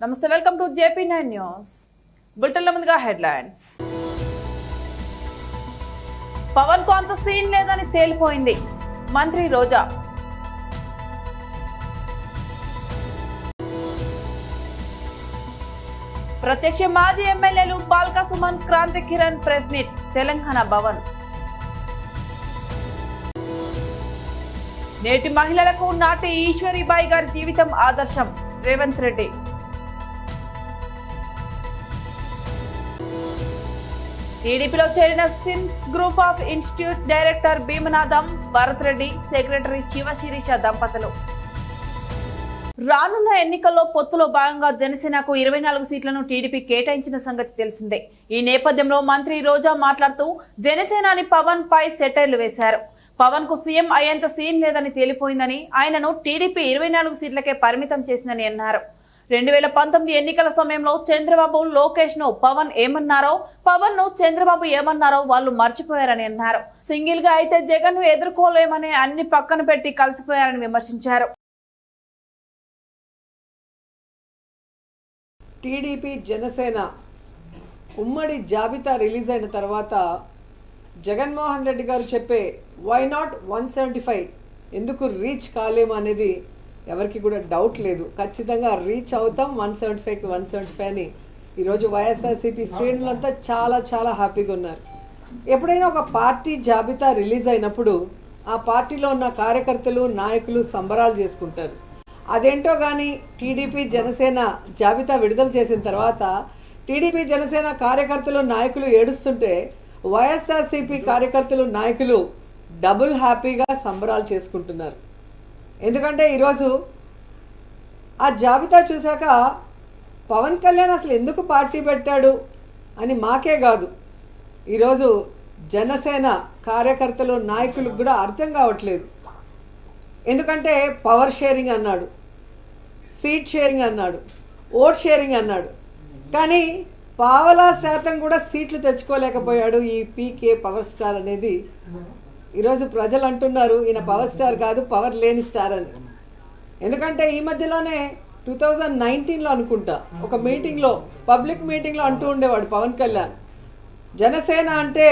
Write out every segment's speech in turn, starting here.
నమస్తే welcome to JP nine news. బులెటిన్ల ముందుగా headlines. పవన్కు అంత సీన్ లేదని తేలిపోయింది. మంత్రి రోజా. ప్రత్యక్ష మాజీ ఎమ్మెల్యేలు బాల్కా సుమన్ క్రాంతి కిరణ్ ప్రెస్ మీట్ తెలంగాణ భవన్. నేటి మహిళలకు నాటి ఈశ్వరిబాయి గారి జీవితం ఆదర్శం. రేవంత్ రెడ్డి. టీడీపీలో చేరిన SIMS group of institute director Bheemanatham Bharath Reddy secretary Siva Sirisha దంపతులు. రానున్న ఎన్నికల్లో పొత్తులో భాగంగా జనసేనకు ఇరవై నాలుగు సీట్లను టీడీపీ కేటాయించిన సంగతి తెలిసిందే. ఈ నేపథ్యంలో మంత్రి రోజా మాట్లాడుతూ జనసేనాని పవన్ పై సెటైర్లు వేశారు. పవన్కు సీఎం అయ్యేంత సీన్ లేదని తేలిపోయిందని ఆయనను టీడీపీ ఇరవై నాలుగు సీట్లకే పరిమితం చేసిందని అన్నారు. రెండు వేల పంతొమ్మిది ఎన్నికల సమయంలో చంద్రబాబు లోకేష్ను పవన్ ఏమన్నారో పవన్ను చంద్రబాబు ఏమన్నారో వాళ్ళు మర్చిపోయారని అన్నారు. సింగిల్గా అయితే జగన్ను ఎదుర్కోలేమని అన్ని పక్కన పెట్టి కలిసిపోయారని విమర్శించారు. టీడీపీ జనసేన ఉమ్మడి జాబితా రిలీజ్ అయిన తర్వాత జగన్మోహన్ రెడ్డి గారు చెప్పే why not one seventy five ఎందుకు రీచ్ కాలేమనేది ఎవరికి కూడా డౌట్ లేదు. ఖచ్చితంగా రీచ్ అవుతాం వన్ సెవెంటీ ఫైవ్కి వన్ సెవెంటీ ఫైవ్ అని. ఈరోజు వైఎస్ఆర్సీపీ శ్రేణులంతా చాలా చాలా హ్యాపీగా ఉన్నారు. ఎప్పుడైనా ఒక పార్టీ జాబితా రిలీజ్ అయినప్పుడు ఆ పార్టీలో ఉన్న కార్యకర్తలు నాయకులు సంబరాలు చేసుకుంటారు. అదేంటో కానీ టీడీపీ జనసేన జాబితా విడుదల చేసిన తర్వాత టీడీపీ జనసేన కార్యకర్తలు నాయకులు ఏడుస్తుంటే వైఎస్ఆర్సీపీ కార్యకర్తలు నాయకులు డబుల్ హ్యాపీగా సంబరాలు చేసుకుంటున్నారు. ఎందుకంటే ఈరోజు ఆ జాబితా చూశాక పవన్ కళ్యాణ్ అసలు ఎందుకు పార్టీ పెట్టాడు అని మాకే కాదు. ఈరోజు జనసేన కార్యకర్తలు నాయకులకు కూడా అర్థం కావట్లేదు. ఎందుకంటే పవర్ షేరింగ్ అన్నాడు సీట్ షేరింగ్ అన్నాడు ఓట్ షేరింగ్ అన్నాడు. కానీ పావలా శాతం కూడా సీట్లు తెచ్చుకోలేకపోయాడు ఈ పీకే పవర్ స్టార్ అనేది. ఈరోజు ప్రజలు అంటున్నారు ఈయన పవర్ స్టార్ కాదు పవర్ లేని స్టార్ అని. ఎందుకంటే ఈ మధ్యలోనే టూ థౌజండ్ నైన్టీన్లో అనుకుంటా ఒక మీటింగ్లో పబ్లిక్ మీటింగ్లో అంటూ ఉండేవాడు పవన్ కళ్యాణ్. జనసేన అంటే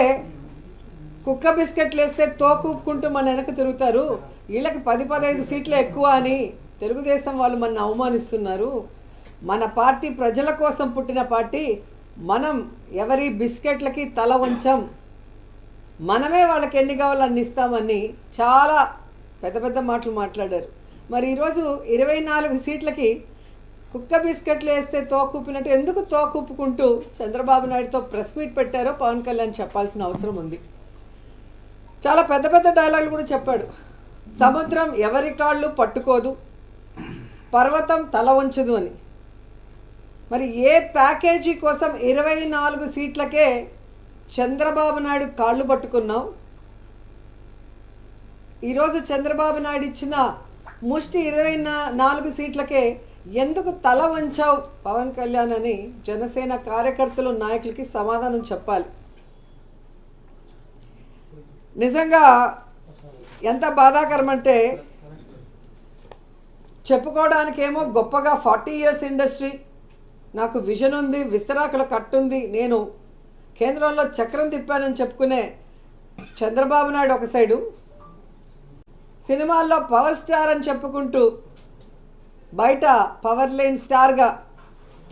కుక్క బిస్కెట్లు వేస్తే తోకూపుకుంటూ మన వెనక తిరుగుతారు వీళ్ళకి పది పదహైదు సీట్లు ఎక్కువ అని తెలుగుదేశం వాళ్ళు మన అవమానిస్తున్నారు. మన పార్టీ ప్రజల కోసం పుట్టిన పార్టీ మనం ఎవరి బిస్కెట్లకి తల వంచం మనమే వాళ్ళకి ఎన్ని కావాలో అన్ని ఇస్తామని చాలా పెద్ద పెద్ద మాటలు మాట్లాడారు. మరి ఈరోజు ఇరవై నాలుగు సీట్లకి కుక్క బిస్కెట్లు వేస్తే తోకూపినట్టు ఎందుకు తోకూపుకుంటూ చంద్రబాబు నాయుడుతో ప్రెస్ మీట్ పెట్టారో పవన్ కళ్యాణ్ చెప్పాల్సిన అవసరం ఉంది. చాలా పెద్ద పెద్ద డైలాగులు కూడా చెప్పాడు. సముద్రం ఎవరి కాళ్ళు పట్టుకోదు పర్వతం తల వంచదు అని. మరి ఏ ప్యాకేజీ కోసం ఇరవై నాలుగు సీట్లకే చంద్రబాబు నాయుడు కాళ్ళు పట్టుకున్నాం ఈరోజు చంద్రబాబు నాయుడు ఇచ్చిన ముష్టి ఇరవై నాలుగు సీట్లకే ఎందుకు తల వంచావు? పవన్ కళ్యాణ్ అని జనసేన కార్యకర్తలు నాయకులకి సమాధానం చెప్పాలి. నిజంగా ఎంత బాధాకరం అంటే చెప్పుకోవడానికేమో గొప్పగా ఫార్టీ ఇయర్స్ ఇండస్ట్రీ. నాకు విజన్ ఉంది విస్తరాకుల కట్టుంది. నేను కేంద్రంలో చక్రం తిప్పానని చెప్పుకునే చంద్రబాబు నాయుడు ఒక సైడు సినిమాల్లో పవర్ స్టార్ అని చెప్పుకుంటూ బయట పవర్ లేని స్టార్గా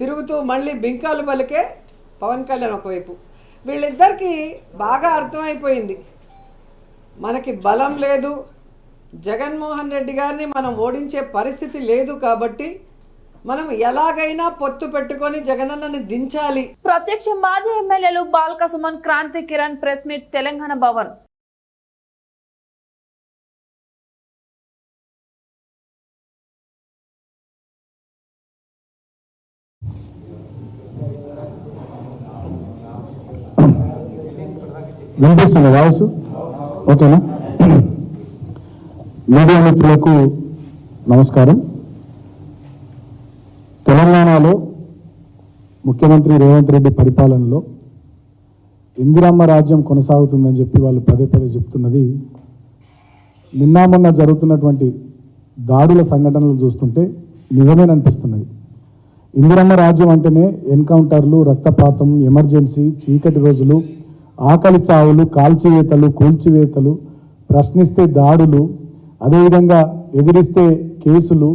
తిరుగుతూ మళ్ళీ బింకాలు పలికే పవన్ కళ్యాణ్ ఒకవైపు. వీళ్ళిద్దరికీ బాగా అర్థమైపోయింది. మనకి బలం లేదు. జగన్మోహన్ రెడ్డి గారిని మనం ఓడించే పరిస్థితి లేదు కాబట్టి మనం ఎలాగైనా పొత్తు పెట్టుకొని జగనన్నని దించాలి. ప్రత్యక్ష మాజీ ఎమ్మెల్యేలు బాల్కా సుమన్ క్రాంతి కిరణ్ ప్రెస్ మీట్ తెలంగాణ భవన్. వినిపిస్తుంది వాయిస్? ఓకేనా? మీడియా మిత్రులకు నమస్కారం. తెలంగాణలో ముఖ్యమంత్రి రేవంత్ రెడ్డి పరిపాలనలో ఇందిరమ్మ రాజ్యం కొనసాగుతుందని చెప్పి వాళ్ళు పదే పదే చెప్తున్నది. నిన్న మొన్న జరుగుతున్నటువంటి దాడుల సంఘటనలు చూస్తుంటే నిజమేననిపిస్తున్నది ఇందిరమ్మ రాజ్యం అంటేనే ఎన్కౌంటర్లు రక్తపాతం ఎమర్జెన్సీ చీకటి రోజులు ఆకలి చావులు కాల్చివేతలు కూల్చివేతలు ప్రశ్నిస్తే దాడులు అదేవిధంగా ఎదిరిస్తే కేసులు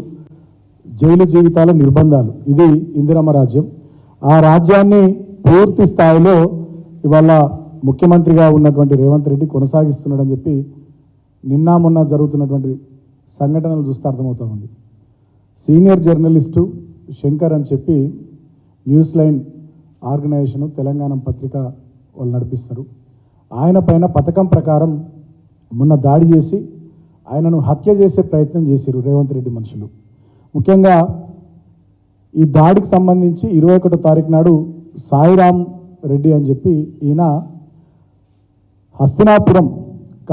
జైలు జీవితాల నిర్బంధాలు. ఇది ఇందిరమ్మ రాజ్యం. ఆ రాజ్యాన్ని పూర్తి స్థాయిలో ఇవాళ ముఖ్యమంత్రిగా ఉన్నటువంటి రేవంత్ రెడ్డి కొనసాగిస్తున్నాడని చెప్పి నిన్న మొన్న జరుగుతున్నటువంటి సంఘటనలు చూస్తే అర్థమవుతా ఉంది. సీనియర్ జర్నలిస్టు శంకర్ అని చెప్పి న్యూస్ లైన్ ఆర్గనైజేషన్ తెలంగాణ పత్రిక వాళ్ళు నడిపిస్తారు. ఆయన పైన పథకం ప్రకారం మొన్న దాడి చేసి ఆయనను హత్య చేసే ప్రయత్నం చేశారు రేవంత్ రెడ్డి మనుషులు. ముఖ్యంగా ఈ దాడికి సంబంధించి ఇరవై ఒకటో తారీఖు నాడు సాయిరాం రెడ్డి అని చెప్పి ఈయన Hastinapuram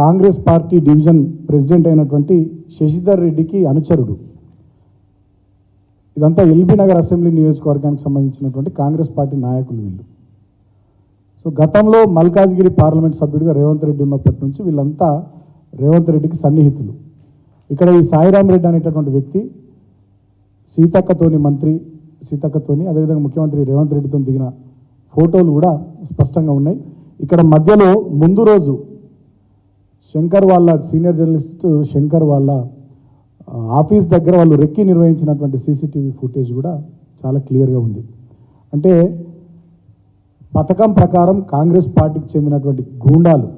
Congress party division president అయినటువంటి శశిధర్ రెడ్డికి అనుచరుడు. ఇదంతా ఎల్బీ నగర్ అసెంబ్లీ నియోజకవర్గానికి సంబంధించినటువంటి కాంగ్రెస్ పార్టీ నాయకులు వీళ్ళు. సో గతంలో మల్కాజ్గిరి పార్లమెంట్ సభ్యుడిగా రేవంత్ రెడ్డి ఉన్నప్పటి నుంచి వీళ్ళంతా రేవంత్ రెడ్డికి సన్నిహితులు. ఇక్కడ ఈ సాయిరాం రెడ్డి అనేటటువంటి వ్యక్తి సీతక్కతోని మంత్రి సీతక్కతోని అదేవిధంగా ముఖ్యమంత్రి రేవంత్ రెడ్డితో దిగిన ఫోటోలు కూడా స్పష్టంగా ఉన్నాయి. ఇక్కడ మధ్యలో ముందు రోజు శంకర్ వాళ్ళ సీనియర్ జర్నలిస్ట్ శంకర్ వాళ్ళ ఆఫీస్ దగ్గర వాళ్ళు రెక్కి నిర్వహించినటువంటి సీసీటీవీ ఫుటేజ్ కూడా చాలా క్లియర్గా ఉంది. అంటే పథకం ప్రకారం కాంగ్రెస్ పార్టీకి చెందినటువంటి గూండాలు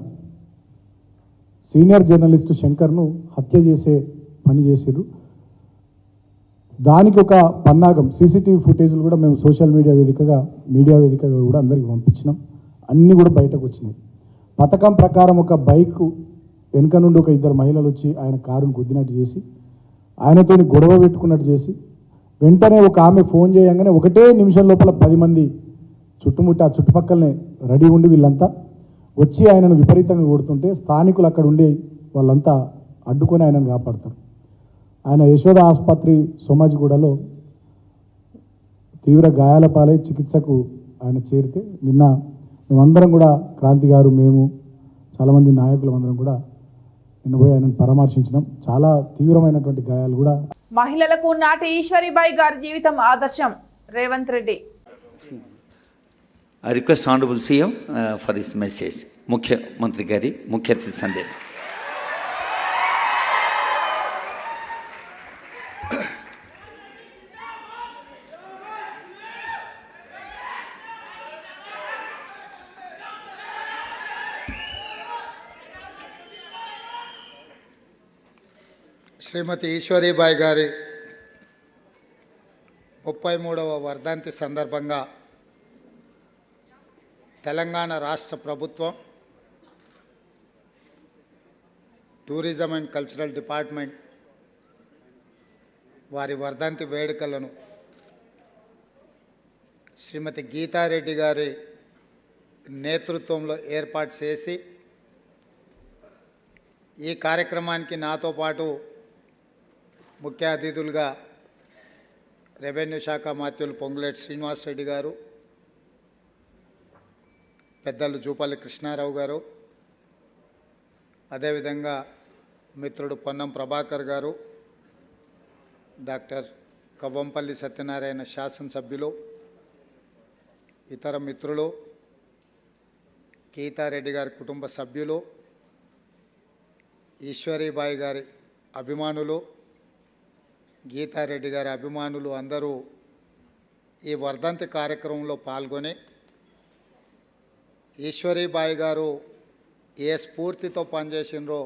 సీనియర్ జర్నలిస్టు శంకర్ను హత్య చేసే పని చేసారు దానికి ఒక పన్నాగం సీసీటీవీ ఫుటేజ్లు కూడా మేము సోషల్ మీడియా వేదికగా మీడియా వేదికగా కూడా అందరికి పంపించినాం. అన్నీ కూడా బయటకు వచ్చినాయి. పథకం ప్రకారం ఒక బైక్ వెనుక నుండి ఒక ఇద్దరు మహిళలు వచ్చి ఆయన కారును గుద్దినట్టు చేసి ఆయనతోని గొడవ పెట్టుకున్నట్టు చేసి వెంటనే ఒక ఆమె ఫోన్ చేయగానే ఒకటే నిమిషం లోపల పది మంది చుట్టుముట్టి ఆ చుట్టుపక్కలనే రెడీ ఉండి వీళ్ళంతా వచ్చి ఆయనను విపరీతంగా కొడుతుంటే స్థానికులు అక్కడ ఉండి వాళ్ళంతా అడ్డుకొని ఆయనను కాపాడతారు. ఆయన యశోద ఆసుపత్రి సోమాజిగూడలో తీవ్ర గాయాల పాలై చికిత్సకు ఆయన చేరితే నిన్న మేమందరం కూడా క్రాంతి గారు మేము చాలామంది నాయకులు అందరం కూడా నిన్న పోయి ఆయనను పరామర్శించినాం. చాలా తీవ్రమైనటువంటి గాయాలు కూడా మహిళలకు నాటి ఈశ్వరీబాయి గారి జీవితం ఆదర్శం. Revanth Reddy. Request Honorable CM uh, for his message. ముఖ్యమంత్రి గారి ముఖ్య అతిథి సందేశం శ్రీమతి ఈశ్వరీబాయి గారి ముప్పై మూడవ వర్ధంతి సందర్భంగా తెలంగాణ రాష్ట్ర ప్రభుత్వం టూరిజం అండ్ కల్చరల్ డిపార్ట్మెంట్ వారి వర్ధంతి వేడుకలను శ్రీమతి గీతారెడ్డి గారి నేతృత్వంలో ఏర్పాటు చేసి ఈ కార్యక్రమానికి నాతో పాటు ముఖ్య అతిథులుగా రెవెన్యూ శాఖ మాత్యులు పొంగులేటి శ్రీనివాసరెడ్డి గారు పెద్దలు జూపల్లి కృష్ణారావు గారు అదేవిధంగా మిత్రుడు పొన్నం ప్రభాకర్ గారు డాక్టర్ కవ్వంపల్లి సత్యనారాయణ శాసనసభ్యులు ఇతర మిత్రులు గీతారెడ్డి గారి కుటుంబ సభ్యులు ఈశ్వరీబాయి గారి అభిమానులు గీతారెడ్డి గారి అభిమానులు అందరూ ఈ వర్ధంతి కార్యక్రమంలో పాల్గొని ఈశ్వరీబాయి గారు ఏ స్ఫూర్తితో పనిచేసినరో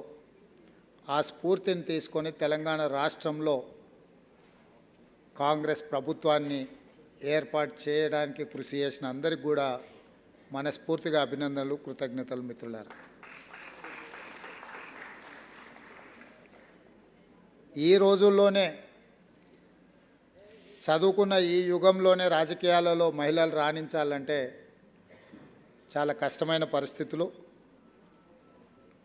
ఆ స్ఫూర్తిని తీసుకొని తెలంగాణ రాష్ట్రంలో కాంగ్రెస్ ప్రభుత్వాన్ని ఏర్పాటు చేయడానికి కృషి చేసిన అందరికి కూడా మనస్ఫూర్తిగా అభినందనలు కృతజ్ఞతలు మిత్రులారా. ఈ రోజుల్లోనే చదువుకున్న ఈ యుగంలోనే రాజకీయాలలో మహిళలు రాణించాలంటే చాలా కష్టమైన పరిస్థితులు.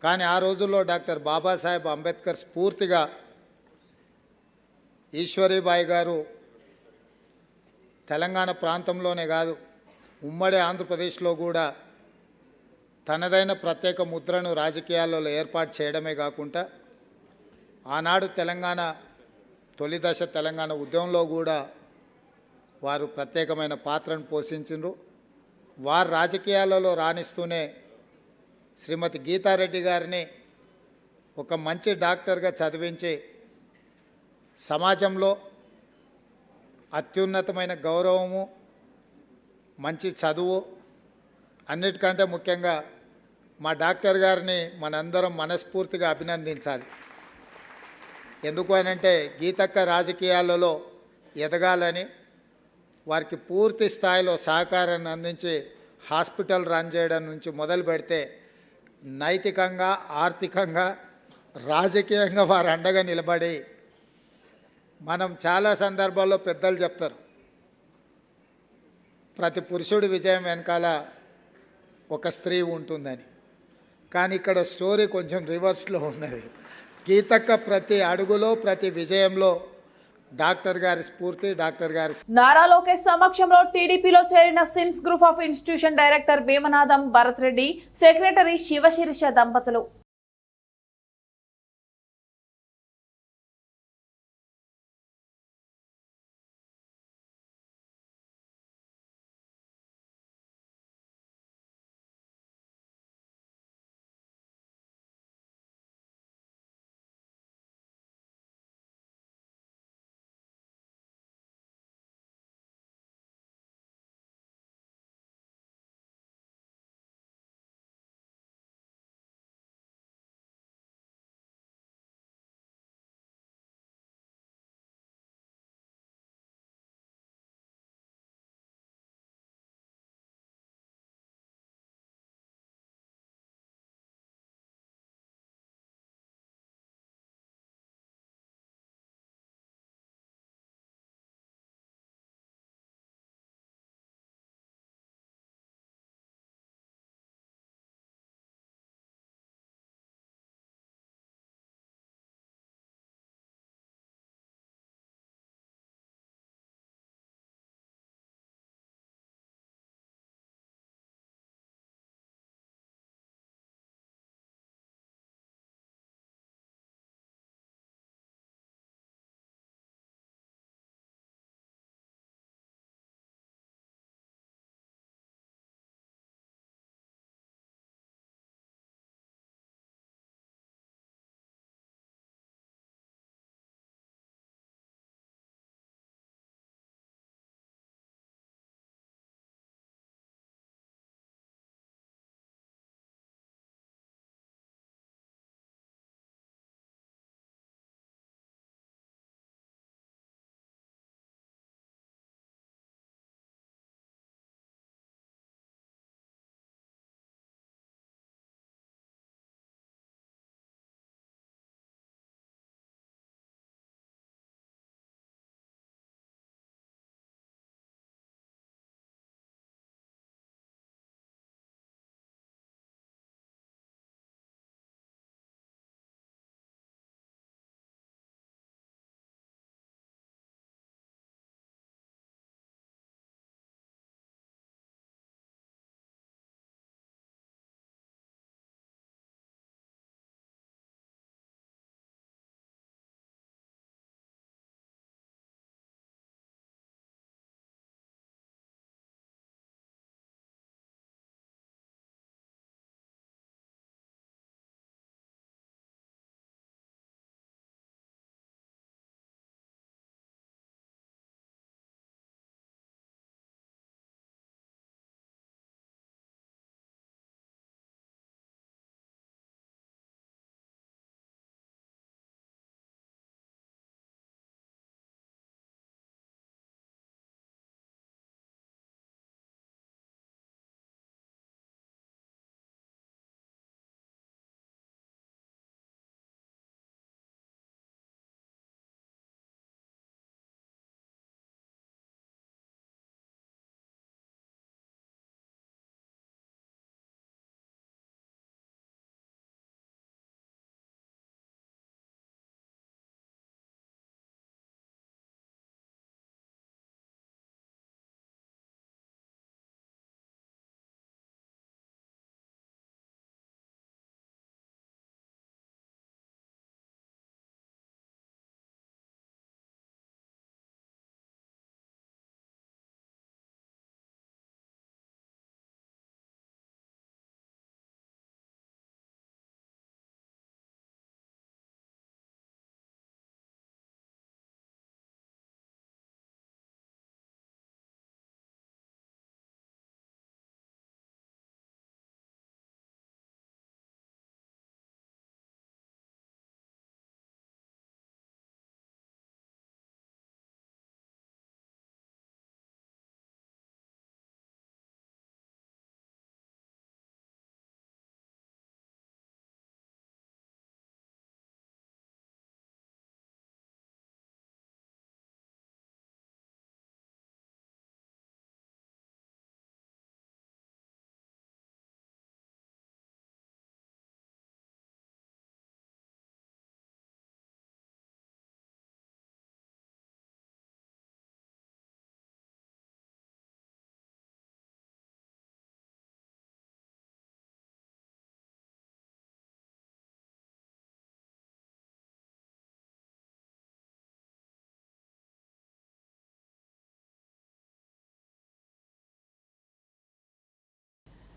కానీ ఆ రోజుల్లో డాక్టర్ బాబాసాహెబ్ అంబేద్కర్ స్ఫూర్తిగా ఈశ్వరీబాయి గారు తెలంగాణ ప్రాంతంలోనే కాదు ఉమ్మడి ఆంధ్రప్రదేశ్లో కూడా తనదైన ప్రత్యేక ముద్రను రాజకీయాలలో ఏర్పాటు చేయడమే కాకుండా ఆనాడు తెలంగాణ తొలి దశ తెలంగాణ ఉద్యమంలో కూడా వారు ప్రత్యేకమైన పాత్రను పోషించారు వారు రాజకీయాలలో రాణిస్తూనే శ్రీమతి గీతారెడ్డి గారిని ఒక మంచి డాక్టర్గా చదివించి సమాజంలో అత్యున్నతమైన గౌరవము మంచి చదువు అన్నిటికంటే ముఖ్యంగా మా డాక్టర్ గారిని మనందరం మనస్ఫూర్తిగా అభినందించాలి. ఎందుకు అనంటే గీతక్క రాజకీయాలలో ఎదగాలని వారికి పూర్తి స్థాయిలో సహకారాన్ని అందించి హాస్పిటల్ రన్ చేయడం నుంచి మొదలు పెడితే నైతికంగా ఆర్థికంగా రాజకీయంగా వారు అండగా నిలబడి మనం చాలా సందర్భాల్లో పెద్దలు చెప్తారు. ప్రతి పురుషుడి విజయం వెనకాల ఒక స్త్రీ ఉంటుందని. కానీ ఇక్కడ స్టోరీ కొంచెం రివర్స్లో ఉన్నది. గీతక్క ప్రతి అడుగులో ప్రతి విజయంలో డాక్టర్ గారి స్ఫూర్తి డాక్టర్ గారి నారా లోకేష్ సమక్షంలో టీడీపీలో చేరిన SIMS group of institution director Bheemanatham Bharath Reddy secretary Sivasirisha దంపతులు.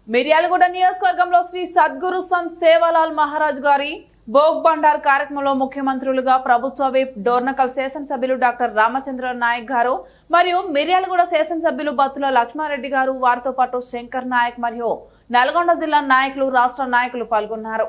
మిర్యాలగూడ నియోజకవర్గంలో శ్రీ సద్గురు సంత్ సేవాలాల్ మహారాజ్ గారి భోగ్ బండార్ కార్యక్రమంలో ముఖ్యమంత్రులుగా ప్రభుత్వ విప్ డోర్నకల్ శాసనసభ్యులు డాక్టర్ రామచంద్ర నాయక్ గారు మరియు మిర్యాలగూడ శాసనసభ్యులు బత్తుల లక్ష్మారెడ్డి గారు వారితో పాటు శంకర్ నాయక్ మరియు నల్గొండ జిల్లా నాయకులు రాష్ట్ర నాయకులు పాల్గొన్నారు.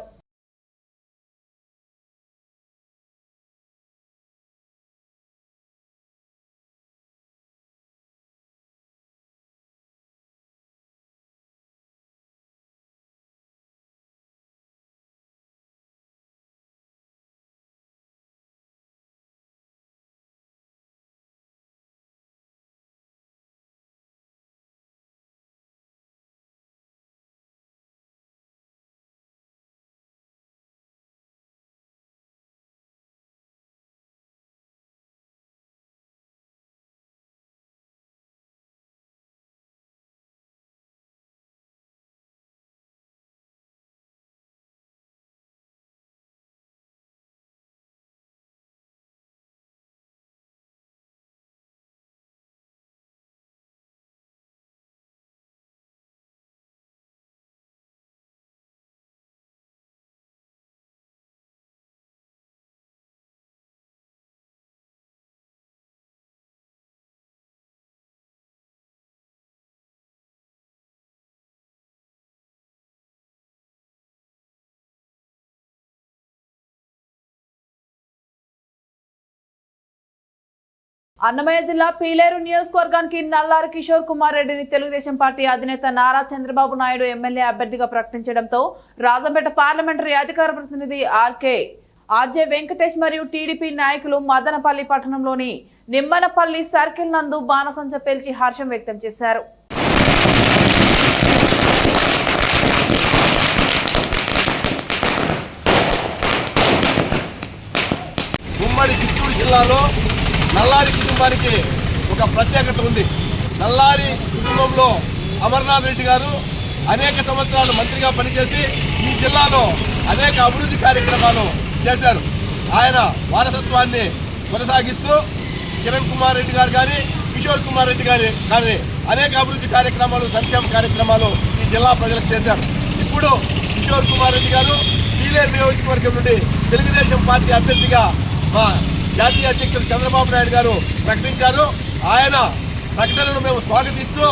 అన్నమయ్య జిల్లా పీలేరు నియోజకవర్గానికి నల్లారి కిషోర్ కుమార్ రెడ్డిని తెలుగుదేశం పార్టీ అధినేత నారా చంద్రబాబు నాయుడు ఎమ్మెల్యే అభ్యర్థిగా ప్రకటించడంతో రాజంపేట పార్లమెంటరీ అధికార ప్రతినిధి ఆర్కే ఆర్జే వెంకటేష్ మరియు టీడీపీ నాయకులు మదనపల్లి పట్టణంలోని నిమ్మనపల్లి సర్కిల్ నందు బాణసంచ పేల్చి హర్షం వ్యక్తం చేశారు. ఉమ్మడి చిత్తూరు జిల్లాలో నల్లారి కుటుంబానికి ఒక ప్రత్యేకత ఉంది. నల్లారి కుటుంబంలో అమర్నాథ్ రెడ్డి గారు అనేక సంవత్సరాలు మంత్రిగా పనిచేసి ఈ జిల్లాలో అనేక అభివృద్ధి కార్యక్రమాలు చేశారు. ఆయన వారసత్వాన్ని కొనసాగిస్తూ కిరణ్ కుమార్ రెడ్డి గారు కానీ కిషోర్ కుమార్ రెడ్డి గారి కానీ అనేక అభివృద్ధి కార్యక్రమాలు సంక్షేమ కార్యక్రమాలు ఈ జిల్లా ప్రజలకు చేశారు. ఇప్పుడు కిషోర్ కుమార్ రెడ్డి గారు పీలేరు నియోజకవర్గం నుండి తెలుగుదేశం పార్టీ అభ్యర్థిగా మా జాతీయ అధ్యక్షులు చంద్రబాబు నాయుడు గారు ప్రకటించారు. ఆయన ప్రకటనను మేము స్వాగతిస్తూ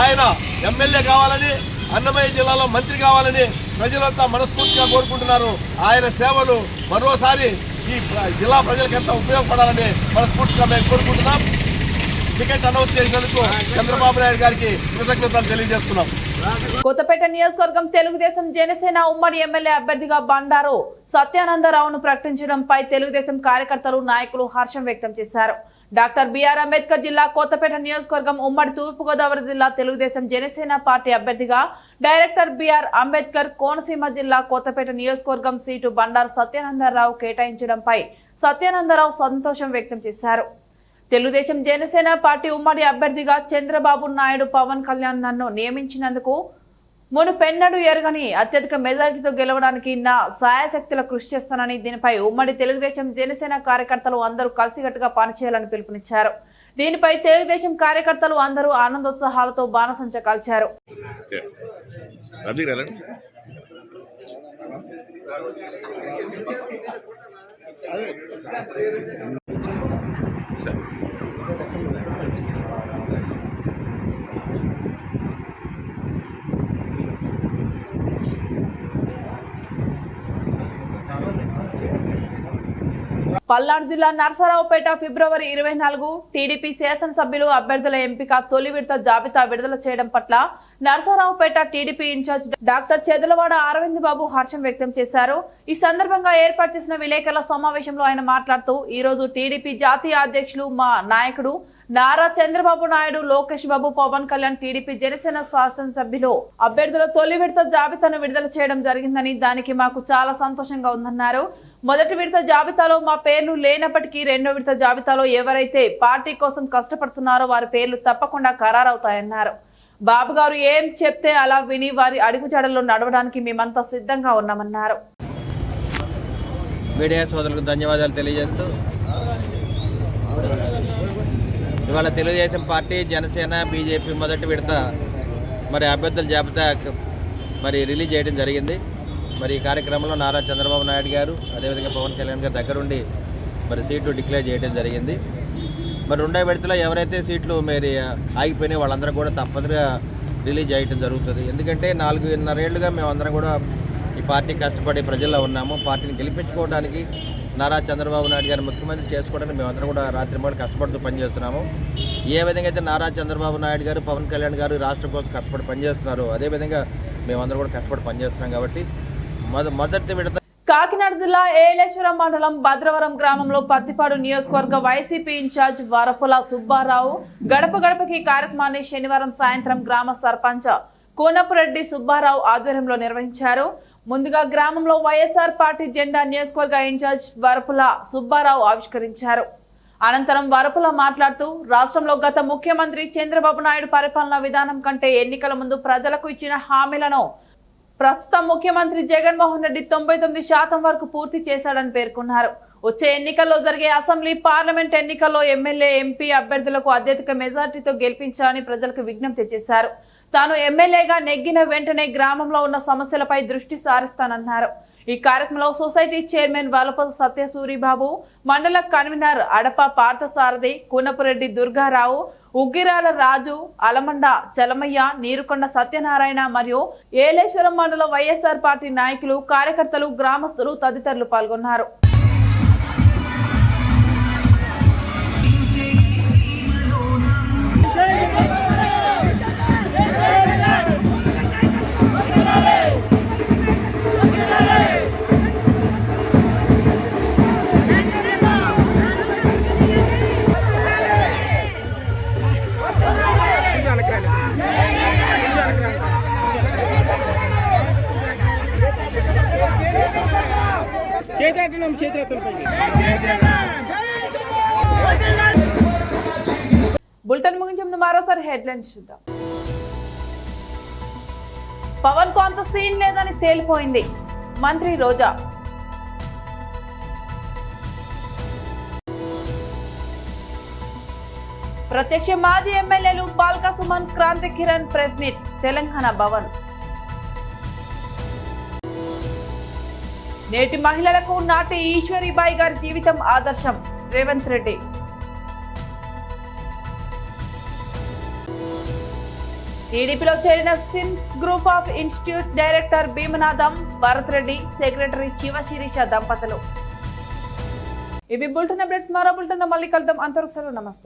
ఆయన ఎమ్మెల్యే కావాలని అన్నమయ్య జిల్లాలో మంత్రి కావాలని ప్రజలంతా మనస్ఫూర్తిగా కోరుకుంటున్నారు. ఆయన సేవలు మరోసారి ఈ జిల్లా ప్రజలకు ఎంత ఉపయోగపడాలని మనస్ఫూర్తిగా మేము కోరుకుంటున్నాం. టికెట్ అనౌన్స్ చేసినందుకు చంద్రబాబు నాయుడు గారికి కృతజ్ఞతలు తెలియజేస్తున్నాం. కొత్తపేట నియోజకవర్గం తెలుగుదేశం జనసేన ఉమ్మడి ఎమ్మెల్యే అభ్యర్థిగా బండారు సత్యానందరావును ప్రకటించడంపై తెలుగుదేశం కార్యకర్తలు నాయకులు హర్షం వ్యక్తం చేశారు. డాక్టర్ బిఆర్ అంబేద్కర్ జిల్లా కొత్తపేట నియోజకవర్గం ఉమ్మడి తూర్పుగోదావరి జిల్లా తెలుగుదేశం జనసేన పార్టీ అభ్యర్థిగా director B R Ambedkar Konaseema జిల్లా కొత్తపేట నియోజకవర్గం సీటు బండారు సత్యానందరావు కేటాయించడంపై సత్యానందరావు సంతోషం వ్యక్తం చేశారు. తెలుగుదేశం జనసేన పార్టీ ఉమ్మడి అభ్యర్థిగా చంద్రబాబు నాయుడు పవన్ కళ్యాణ్ నన్ను నియమించినందుకు మునుపెన్నడు ఎరగని అత్యధిక మెజారిటీతో గెలవడానికి నా సాయశక్తుల కృషి చేస్తానని దీనిపై ఉమ్మడి తెలుగుదేశం జనసేన కార్యకర్తలు అందరూ కలిసికట్టుగా పనిచేయాలని పిలుపునిచ్చారు. దీనిపై తెలుగుదేశం కార్యకర్తలు అందరూ ఆనందోత్సాహాలతో బాణసంచ కాల్చారు. రద్దీ పల్నాడు జిల్లా నరసరావుపేట ఫిబ్రవరి ఇరవై నాలుగు టీడీపీ శాసనసభ్యులు అభ్యర్థుల ఎంపిక తొలి విడత జాబితా విడుదల చేయడం పట్ల Narasaraopet TDP incharge doctor Chedalavada Aravind Babu హర్షం వ్యక్తం చేశారు. ఈ సందర్భంగా ఏర్పాటు చేసిన విలేకరుల సమావేశంలో ఆయన మాట్లాడుతూ ఈ రోజు టీడీపీ జాతీయ అధ్యక్షులు మా నాయకుడు నారా చంద్రబాబు నాయుడు లోకేష్ బాబు పవన్ కళ్యాణ్ టీడీపీ జనసేన శాసనసభ్యులు అభ్యర్థుల తొలి విడత జాబితాను విడుదల చేయడం జరిగిందని దానికి మాకు చాలా సంతోషంగా ఉందన్నారు. మొదటి విడత జాబితాలో మా పేర్లు లేనప్పటికీ రెండో విడత జాబితాలో ఎవరైతే పార్టీ కోసం కష్టపడుతున్నారో వారి పేర్లు తప్పకుండా ఖరారవుతాయన్నారు. బాబు గారు ఏం చెప్తే అలా విని వారి అడుగుజాడల్లో నడవడానికి మేమంతా సిద్ధంగా ఉన్నామన్నారు. మీడియా సోదరులకు ధన్యవాదాలు తెలియజేస్తూ ఇవాళ తెలుగుదేశం పార్టీ జనసేన బీజేపీ మొదటి విడత మరి అభ్యర్థుల జాబితా మరి రిలీజ్ చేయడం జరిగింది. మరి ఈ కార్యక్రమంలో నారా చంద్రబాబు నాయుడు గారు అదేవిధంగా పవన్ కళ్యాణ్ గారు దగ్గరుండి మరి సీట్లు డిక్లేర్ చేయడం జరిగింది. మరి రెండో విడతలో ఎవరైతే సీట్లు మరి ఆగిపోయినాయి వాళ్ళందరూ కూడా తప్పనిసరిగా రిలీజ్ చేయడం జరుగుతుంది. ఎందుకంటే నాలుగున్నరేళ్ళుగా మేమందరం కూడా ఈ పార్టీ కష్టపడి ప్రజల్లో ఉన్నాము. పార్టీని గెలిపించుకోవడానికి నారా చంద్రబాబు నాయుడు గారు ముఖ్యమంత్రి చేసుకోవడానికి మేమందరం కూడా రాత్రి మూడు కష్టపడుతూ పనిచేస్తున్నాము. ఏ విధంగా అయితే నారా చంద్రబాబు నాయుడు గారు పవన్ కళ్యాణ్ గారు రాష్ట్రం కోసం కష్టపడి పనిచేస్తున్నారో అదేవిధంగా మేమందరం కూడా కష్టపడి పనిచేస్తున్నాం కాబట్టి మొదటి విడత కాకినాడ జిల్లా ఏలేశ్వరం మండలం భద్రవరం గ్రామంలో పత్తిపాడు నియోజకవర్గ వైసీపీ ఇన్ఛార్జ్ వరపుల సుబ్బారావు గడప గడపకి కార్యక్రమాన్ని శనివారం సాయంత్రం గ్రామ సర్పంచ్ కోనపురెడ్డి సుబ్బారావు ఆధ్వర్యంలో నిర్వహించారు. ముందుగా గ్రామంలో వైఎస్ఆర్ పార్టీ జెండా నియోజకవర్గ ఇన్ఛార్జ్ వరపుల సుబ్బారావు ఆవిష్కరించారు. అనంతరం వరపుల మాట్లాడుతూ రాష్ట్రంలో గత ముఖ్యమంత్రి చంద్రబాబు నాయుడు పరిపాలనా విధానం కంటే ఎన్నికల ముందు ప్రజలకు ఇచ్చిన హామీలను ప్రస్తుత ముఖ్యమంత్రి జగన్మోహన్ రెడ్డి తొంభై తొమ్మిది శాతం వరకు పూర్తి చేశాడని పేర్కొన్నారు. వచ్చే ఎన్నికల్లో జరిగే అసెంబ్లీ పార్లమెంట్ ఎన్నికల్లో ఎమ్మెల్యే ఎంపీ అభ్యర్థులకు అత్యధిక మెజార్టీతో గెలిపించాలని ప్రజలకు విజ్ఞప్తి చేశారు. తాను ఎమ్మెల్యేగా నెగ్గిన వెంటనే గ్రామంలో ఉన్న సమస్యలపై దృష్టి సారిస్తానన్నారు. ఈ కార్యక్రమంలో సొసైటీ చైర్మన్ వలప సత్యసూరిబాబు మండల కన్వీనర్ అడప పార్థసారథి కూనపురెడ్డి దుర్గారావు ఉగ్గిరాల రాజు అలమండ చలమయ్య నీరుకొండ సత్యనారాయణ మరియు ఏలేశ్వరం మండల వైఎస్ఆర్ పార్టీ నాయకులు కార్యకర్తలు గ్రామస్తులు తదితరులు పాల్గొన్నారు. బులెటిన్ ముగించే ముందు మరోసారి హెడ్లైన్స్ చూద్దాం. పవన్కు అంత సీన్ లేదని తేలిపోయింది మంత్రి రోజా. ప్రత్యక్ష మాజీ ఎమ్మెల్యేలు బాల్కా సుమన్ క్రాంతి కిరణ్ ప్రెస్ మీట్ తెలంగాణ భవన్. నేటి మహిళలకు నాటి ఈశ్వరీబాయి గారి జీవితం ఆదర్శం. రేవంత్ రెడ్డి. టీడీపీలో చేరిన SIMS group of institute director Bheemanatham Bharath Reddy secretary Sivasirisha దంపతులు. ఇవి బుల్టన్ అప్డేట్స్ మరో బుల్టన్ మళ్ళీ కలుద్దాం. అంతవరకు నమస్తే.